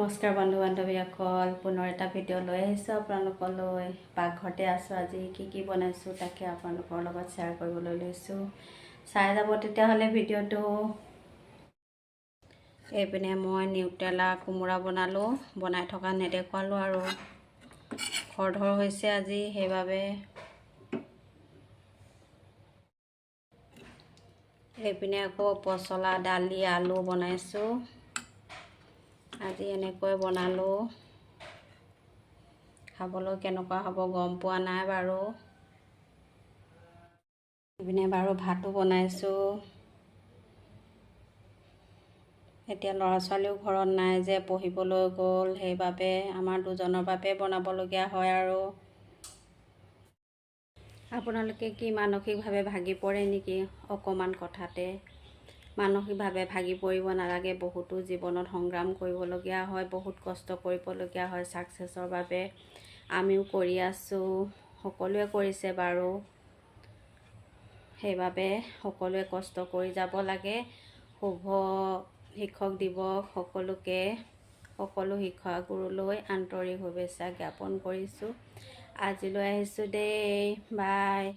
নমস্কাৰ বন্ধু বান্ধৱীসকল পুনৰ এটা ভিডিঅ' লৈ আহিছোঁ। আপোনালোকলৈ পাকঘৰতে আছোঁ। আজি কি কি বনাইছোঁ তাকে আপোনালোকৰ লগত শ্বেয়াৰ কৰিবলৈ লৈছোঁ। চাই যাব তেতিয়াহ'লে ভিডিঅ'টো এইপিনে মই নিউটেলা কোমোৰা বনালোঁ বনাই থকা নেদেখুৱালোঁ আৰু খৰধৰ হৈছে আজি সেইবাবে এইপিনে আকৌ পচলা দালি আলু বনাইছোঁ। আজি এনেকৈ বনালোঁ। খাবলৈ কেনেকুৱা হ'ব গম পোৱা নাই বাৰু। ইপিনে বাৰু ভাতো বনাইছোঁ। এতিয়া ল'ৰা ছোৱালীও ঘৰত নাই যে পঢ়িবলৈ গ'ল। সেইবাবে আমাৰ দুজনৰ বাবে বনাবলগীয়া হয় আৰু। আপোনালোকে কি মানসিকভাৱে ভাগি পৰে নেকি অকণমান কথাতে? মানসিকভাৱে ভাগি পৰিব নালাগে বহুতো জীৱনত সংগ্ৰাম কৰিবলগীয়া হয় বহুত কষ্ট কৰিবলগীয়া হয় ছাকচেছৰ বাবে। আমিও কৰি আছোঁ সকলোৱে কৰিছে বাৰু। সেইবাবে সকলোৱে কষ্ট কৰি যাব লাগে। শুভ শিক্ষক দিৱস সকলোকে সকলো শিক্ষাগুৰুলৈ আন্তৰিক শুভেচ্ছা জ্ঞাপন কৰিছোঁ। আজিলৈ আহিছোঁ দেই বাই